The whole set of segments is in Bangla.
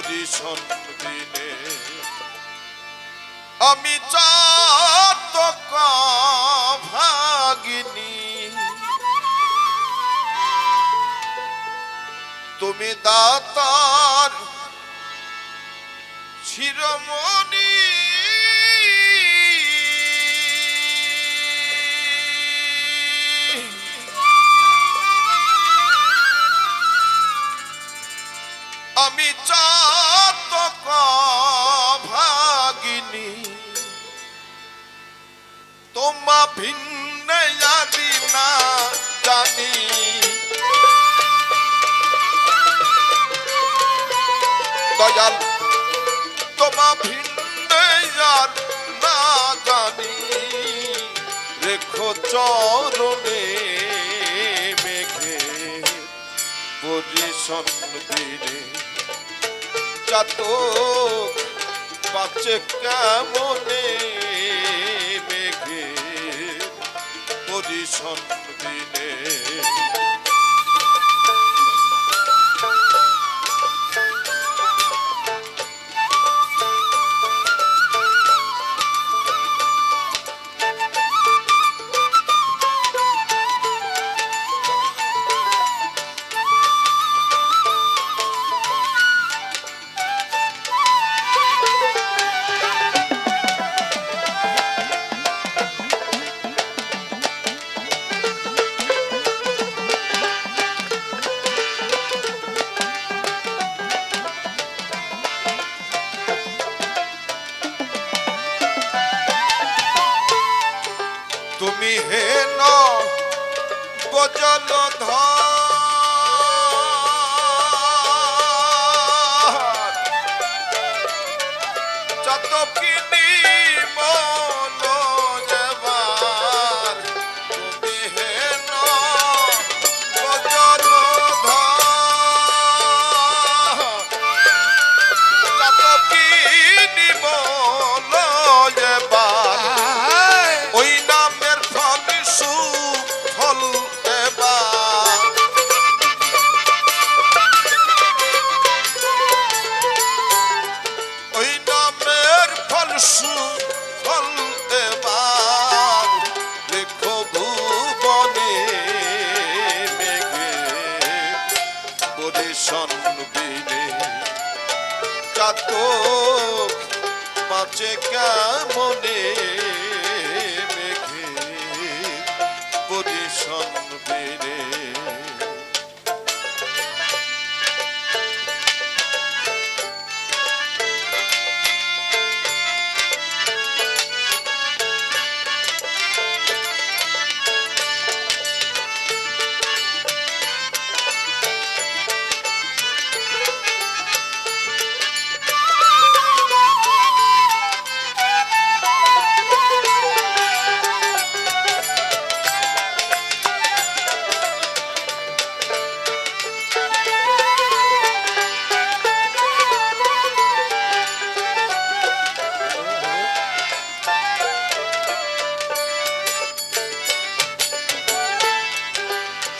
পজিশন সন্দিনে আমি ভাগিনি। তুমি দাতার শিরোমণি তোমা ভিন্ন আর না জানি। রেখো চরণে মেঘে, পজিশন দিনে। চাতক বাচ্চে কেমনে মেঘে, পজিশন দিনে। তুমি হেন বজল চতকিনি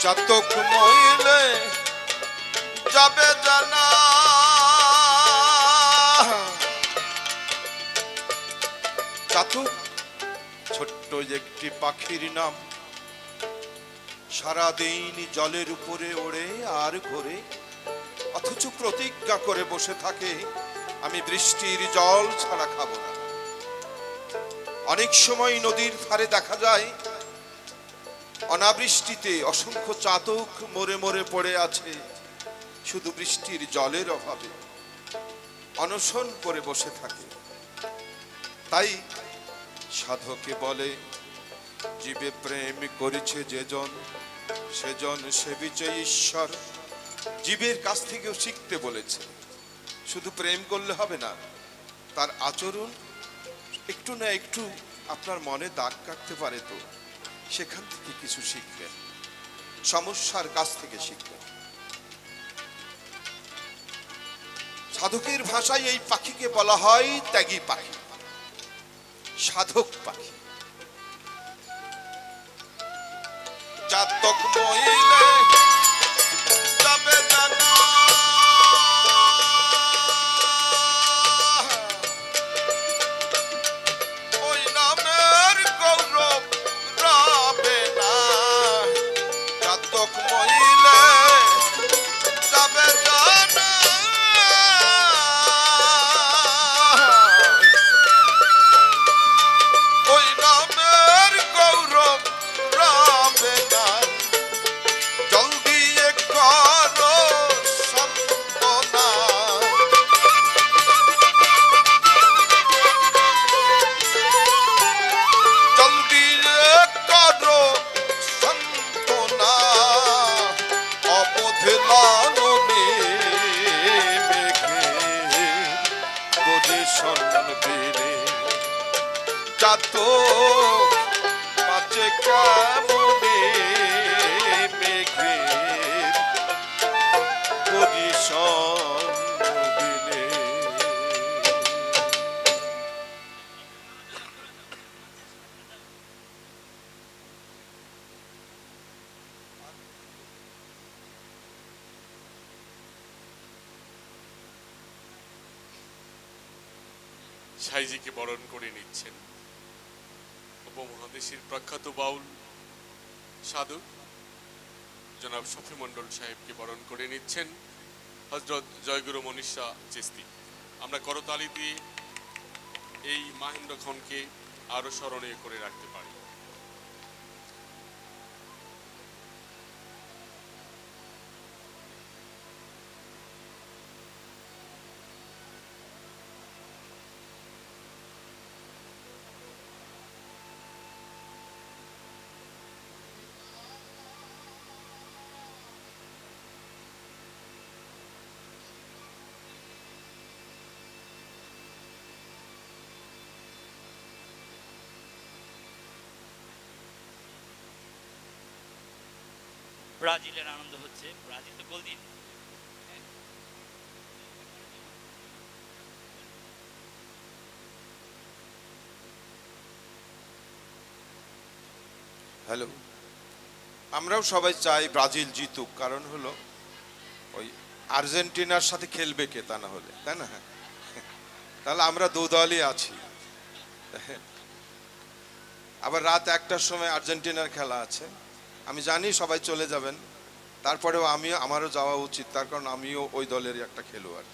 চাতক মহিলে যাবে জানা। চাতক, ছোট্ট একটি পাখির নাম। সারাদিন জলের উপরে ওড়ে আর ঘোরে। অথচ প্রতিজ্ঞা করে বসে থাকে, আমি বৃষ্টির জল ছাড়া খাব না। অনেক সময় নদীর ধারে দেখা যায় অনাবৃষ্টিতে অসংখ্য চাতক মরে মরে পড়ে আছে। শুধু বৃষ্টির জলের অভাবে অনশন করে বসে থাকে। তাই সাধকে বলে, জীবে প্রেম করেছে যেজন, সেজন সেবিছে ঈশ্বর। জীবের কাছ থেকেও শিখতে বলেছে, শুধু প্রেম করলে হবে না, তার আচরণ একটু না একটু আপনার মনে দাগ কাটতে পারে তো। সেখান থেকে কিছু শিখবেন সমস্যার কাছ থেকে শিখবেন সাধকের ভাষায় এই পাখিকে বলা হয় ত্যাগী পাখি। সাধক পাখি। জাতক মহিলে সন্নবীরে যাত পাচে কামনে মেঘের পরিশন সাইজিকে বরণ করে নিচ্ছেন। উপমহাদেশের প্রখ্যাত বাউল সাধু জনাব শফি মন্ডল সাহেবকে বরণ করে নিচ্ছেন হজরত জয়গুরু মনীষা চিস্তি। আমরা করতালি দিয়ে এই মাহেন্দ্র খনকে আরও স্মরণীয় করে রাখতে পারি। ব্রাজিলের আনন্দ হচ্ছে। ব্রাজিল তো গোল দিন হ্যালো আমরাও সবাই চাই ব্রাজিল জিতুক, কারণ হলো ওই আর্জেন্টিনার সাথে খেলবে কে তা না হলে, তাই না? তাহলে আমরা দু দলই আছি। আবার রাত একটার সময় আর্জেন্টিনার খেলা আছে। আমি জানি সবাই চলে যাবেন। তারপরেও আমিও, আমারও যাওয়া উচিত, তার কারণ আমিও ওই দলের একটা খেলোয়াড়।